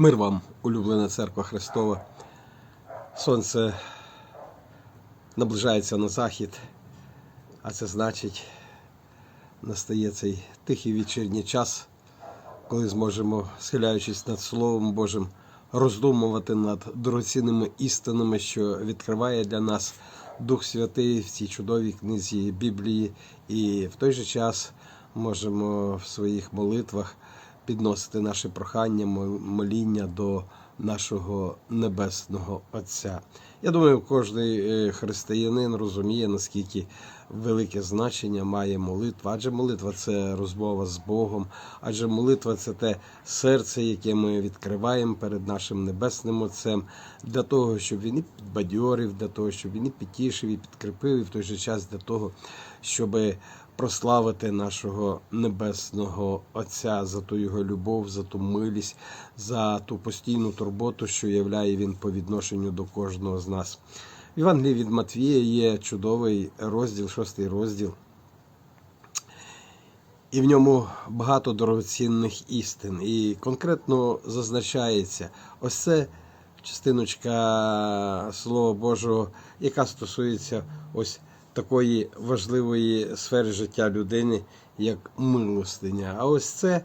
Мир вам, улюблена церква Христова. Сонце наближається на захід, а це значить, настає цей тихий вечірній час, коли зможемо, схиляючись над Словом Божим, роздумувати над дорогоцінними істинами, що відкриває для нас Дух Святий в цій чудовій книзі Біблії, і в той же час можемо в своїх молитвах підносити наше прохання, мол- моління до нашого небесного Отця. Я думаю, кожен християнин розуміє, наскільки велике значення має молитва, адже молитва це розмова з Богом, адже молитва це те серце, яке ми відкриваємо перед нашим небесним Отцем, для того, щоб він і підбадьорив, для того, щоб він і підтішив, і підкріпив, і в той же час для того, щоб прославити нашого небесного Отця за ту його любов, за ту милість, за ту постійну турботу, що являє він по відношенню до кожного з нас. В Євангелії від Матвія є чудовий розділ, шостий розділ. І в ньому багато дорогоцінних істин. І конкретно зазначається ось це частиночка Слова Божого, яка стосується ось такої важливої сфери життя людини, як милостиня. А ось це,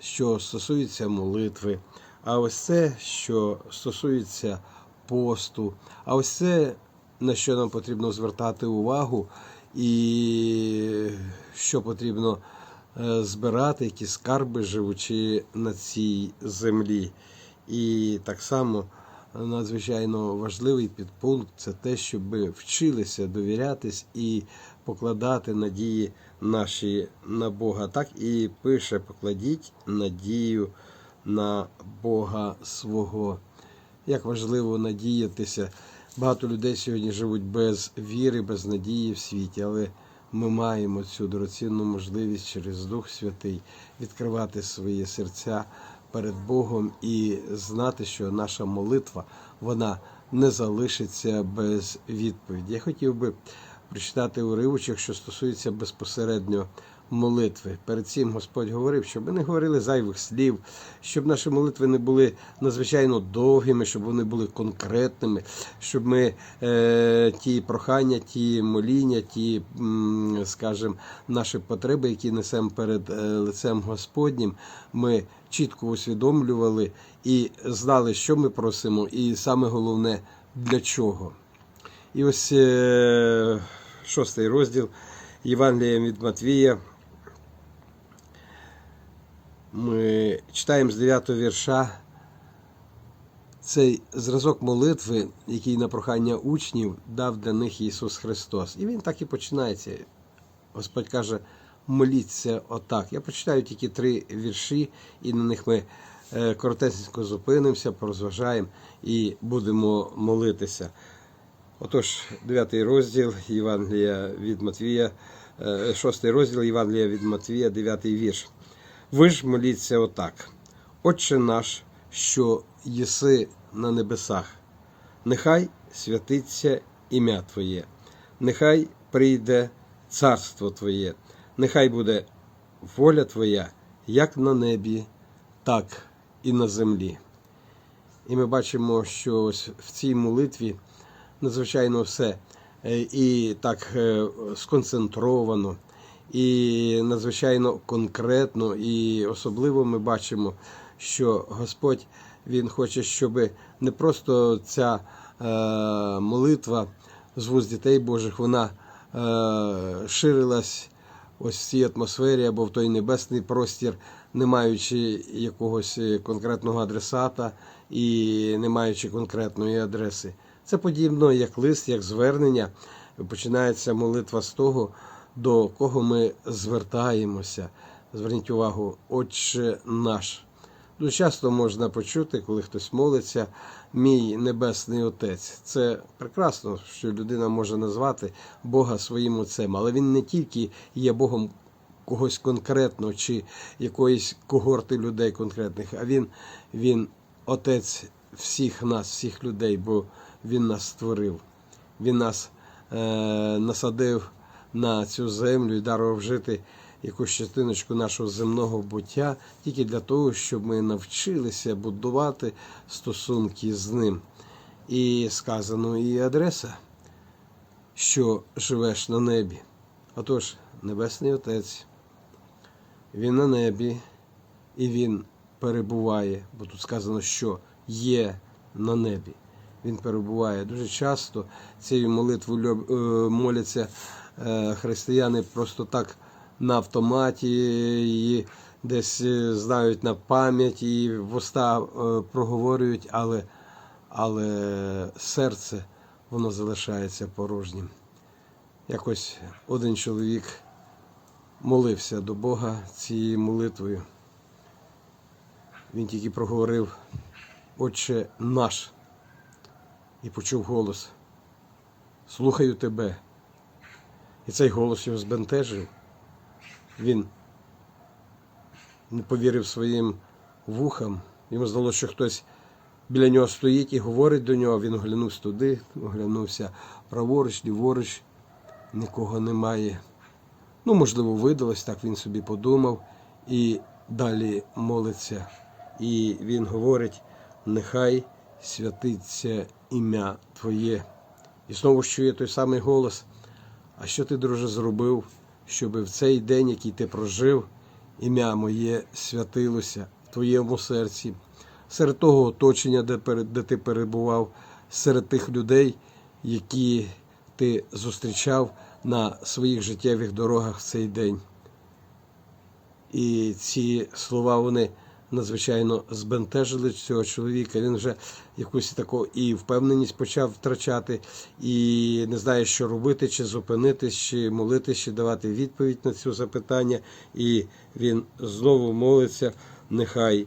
що стосується молитви, а ось це, що стосується посту, а ось це, на що нам потрібно звертати увагу, і що потрібно е, збирати, які скарби, живучи на цій землі. І так само надзвичайно важливий підпункт це те, щоб вчилися довірятись і покладати надії наші на Бога. Так і пише: покладіть надію на Бога свого. Як важливо надіятися. Багато людей сьогодні живуть без віри, без надії в світі, але ми маємо цю дорогоцінну можливість через Дух Святий відкривати свої серця перед Богом і знати, що наша молитва вона не залишиться без відповіді. Я хотів би прочитати уривочок, що стосується безпосередньо молитви. Перед цим Господь говорив, щоб ми не говорили зайвих слів, щоб наші молитви не були надзвичайно довгими, щоб вони були конкретними, щоб ми е, ті прохання, ті моління, ті, скажімо, наші потреби, які несемо перед е, лицем Господнім, ми чітко усвідомлювали і знали, що ми просимо, і саме головне для чого. І ось е, шостий розділ Євангелія від Матвія. Ми читаємо з 9 вірша цей зразок молитви, який на прохання учнів дав для них Ісус Христос. І він так і починається. Господь каже, моліться отак. Я прочитаю тільки три вірші, і на них ми е, коротесенько зупинимося, порозважаємо і будемо молитися. Отож, 9 розділ Євангелія від Матвія, 6 розділ Євангелія від Матвія, 9 вірш. Ви ж моліться отак. Отче наш, що єси на небесах, нехай святиться ім'я Твоє, нехай прийде царство Твоє, нехай буде воля Твоя, як на небі, так і на землі. І ми бачимо, що ось в цій молитві надзвичайно все е, і так е, сконцентровано, і надзвичайно конкретно, і особливо ми бачимо, що Господь Він хоче, щоб не просто ця е, молитва з вуст дітей Божих, вона е, ширилась ось в цій атмосфері або в той небесний простір, не маючи якогось е, конкретного адресата і не маючи конкретної адреси. Це подібно як лист, як звернення. Починається молитва з того, до кого ми звертаємося. Зверніть увагу, Отче наш. Дуже часто можна почути, коли хтось молиться, мій небесний Отець. Це прекрасно, що людина може назвати Бога своїм отцем, але він не тільки є Богом когось конкретно чи якоїсь когорти людей конкретних, а він, він Отець всіх нас, всіх людей, бо Він нас створив. Він нас е, насадив на цю землю і дарував жити якусь частиночку нашого земного буття, тільки для того, щоб ми навчилися будувати стосунки з ним. І сказано і адреса, що живеш на небі. Отож, Небесний Отець, Він на небі, і Він перебуває, бо тут сказано, що є на небі. Він перебуває. Дуже часто цією молитвою е, моляться християни просто так на автоматі, її десь е, знають на пам'ять і вуста е, проговорюють, але, але серце воно залишається порожнім. Якось один чоловік молився до Бога цією молитвою. Він тільки проговорив Отче наш і почув голос. Слухаю тебе. І цей голос його збентежив. Він не повірив своїм вухам. Йому здалося, що хтось біля нього стоїть і говорить до нього. Він оглянувся туди, оглянувся праворуч, ліворуч, нікого немає. Ну, можливо, видалось, так він собі подумав і далі молиться. І він говорить: нехай святиться ім'я Твоє. І знову чує той самий голос. А що ти, друже, зробив, щоб в цей день, який ти прожив, ім'я моє святилося в твоєму серці, серед того оточення, де ти перебував, серед тих людей, які ти зустрічав на своїх життєвих дорогах в цей день. І ці слова вони надзвичайно збентежили цього чоловіка. Він вже якусь таку і впевненість почав втрачати, і не знає, що робити, чи зупинитись, чи молитись, чи давати відповідь на це запитання. І він знову молиться: нехай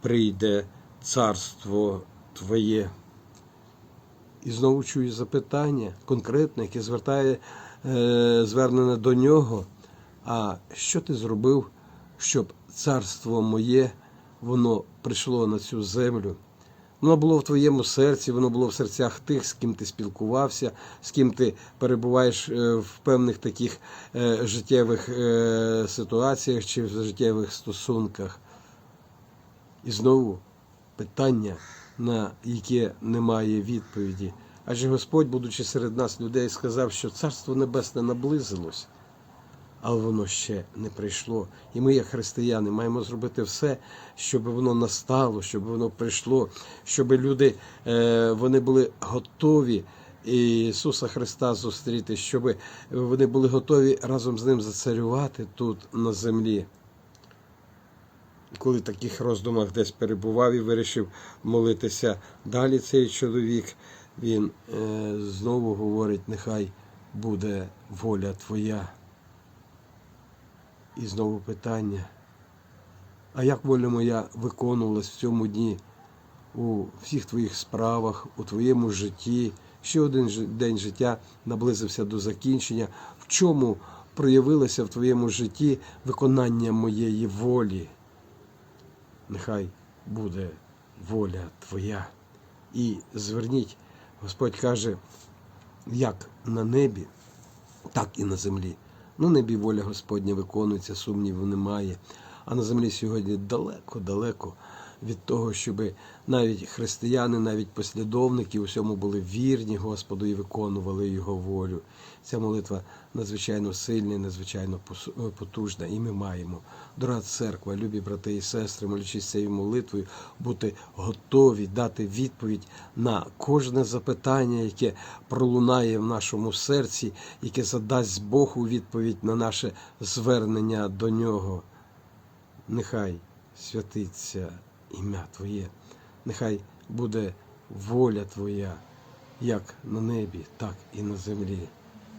прийде царство Твоє. І знову чую запитання конкретне, яке звертає, е, звернене до нього. А що ти зробив, щоб царство моє воно прийшло на цю землю? Воно було в твоєму серці, воно було в серцях тих, з ким ти спілкувався, з ким ти перебуваєш е, в певних таких е, життєвих е, ситуаціях чи в життєвих стосунках. І знову питання, на яке немає відповіді. Адже Господь, будучи серед нас людей, сказав, що Царство Небесне наблизилось, але воно ще не прийшло. І ми, як християни, маємо зробити все, щоб воно настало, щоб воно прийшло, щоб люди е, вони були готові. Ісуса Христа зустріти, щоб вони були готові разом з ним зацарювати тут на землі коли в таких роздумах десь перебував і вирішив молитися далі цей чоловік, він е, знову говорить: нехай буде воля твоя. І знову питання. А як воля моя виконувалась в цьому дні у всіх твоїх справах, у твоєму житті? Ще один день життя наблизився до закінчення. В чому проявилося в твоєму житті виконання моєї волі? нехай буде воля Твоя. І зверніть, Господь каже, як на небі, так і на землі. На небі воля Господня виконується, сумнівів немає. А на землі сьогодні далеко-далеко від того, щоб навіть християни, навіть послідовники у всьому були вірні Господу і виконували Його волю. Ця молитва надзвичайно сильна, і надзвичайно потужна, і ми маємо, дорога церква, любі брати і сестри, молячись цією молитвою, бути готові дати відповідь на кожне запитання, яке пролунає в нашому серці, яке задасть Бог у відповідь на наше звернення до нього. Нехай святиться ім'я Твоє, нехай буде воля Твоя, як на небі, так і на землі.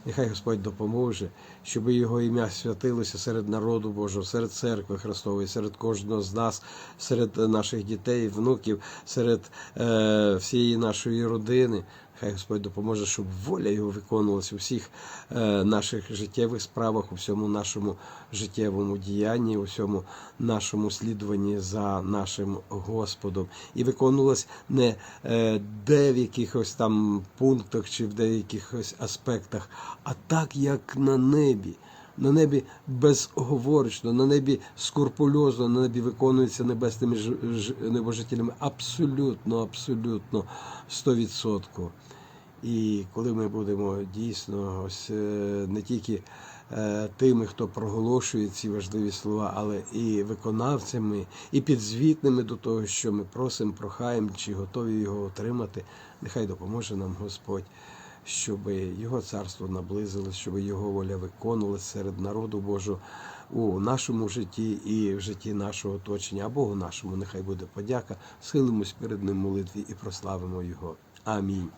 Нехай Господь допоможе, щоб його ім'я святилося серед народу Божого, серед церкви Христової, серед кожного з нас, серед наших дітей, внуків, серед е, всієї нашої родини. Хай Господь допоможе, щоб воля його виконувалася у всіх е, наших життєвих справах, у всьому нашому життєвому діянні, у всьому нашому слідуванні за нашим Господом. І виконувалась не е, де в якихось там пунктах чи в деяких аспектах, а так, як на небі. На небі безоговорочно, на небі скрупульозно, на небі виконується небесними небожителями абсолютно, абсолютно 100%. І коли ми будемо дійсно ось е, не тільки е, тими, хто проголошує ці важливі слова, але і виконавцями, і підзвітними до того, що ми просимо, прохаємо, чи готові його отримати, нехай допоможе нам Господь, щоб його царство наблизилось, щоб його воля виконувалась серед народу Божого у нашому житті і в житті нашого оточення, а Богу нашому нехай буде подяка. Схилимось перед ним молитві і прославимо Його. Амінь.